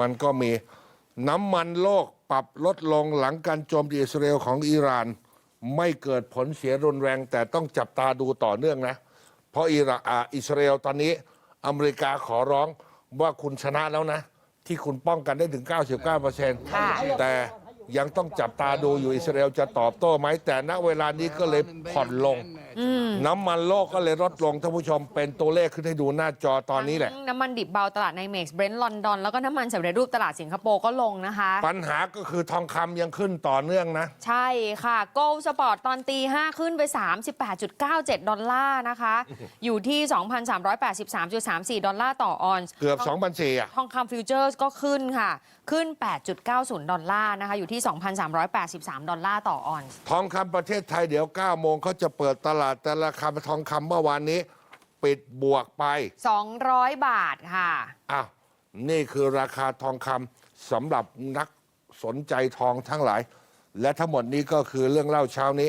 มันก็มีน้ำมันโลกปรับลดลงหลังการโจมตีอิสราเอลของอิหร่าน ไม่เกิดผลเสียรุนแรง แต่ต้องจับตาดูต่อเนื่องนะ เพราะอิหร่านอ่าอิสราเอลตอนนี้อเมริกาขอร้องว่าคุณชนะแล้วนะ ที่คุณป้องกันได้ถึง 99%ค่ะแต่ยังต้องจับตาดูอยู่อิสราเอลจะตอบโต้ไหมแต่ณเวลานี้ก็เลยผ่อนลง น้ำมันโลกก็เลยลดลงท่านผู้ชมเป็นตัวเลขขึ้นให้ดูหน้าจอตอนนี้แหละ น้ำมันดิบเบาตลาดในเม็กซ์เบรนท์ลอนดอนแล้วก็น้ำมันสำเร็จรูปตลาดสิงคโปร์ก็ลงนะคะ ปัญหาก็คือทองคำยังขึ้นต่อเนื่องนะ ใช่ค่ะโกลสปอร์ตตอนตี5ขึ้นไป 38.97 ดอลลาร์นะคะ อยู่ที่ 2,383.34 ดอลลาร์ต่อออนซ์เกือบ2,400อะทองคำฟิวเจอร์สก็ขึ้นค่ะ ขึ้น 8.90 ดอลลาร์นะคะ อยู่ที่ 2,383 ดอลลาร์ต่อออนซ์ทองคำประเทศไทยเดี๋ยว9โมงเขาจะเปิดตลาดแต่ราคาทองคำเมื่อวานนี้ ปิดบวกไป 200 บาทค่ะอ้าวนี่คือราคาทองคำสำหรับนักสนใจทองทั้งหลาย และทั้งหมดนี้ก็คือเรื่องเล่าเช้านี้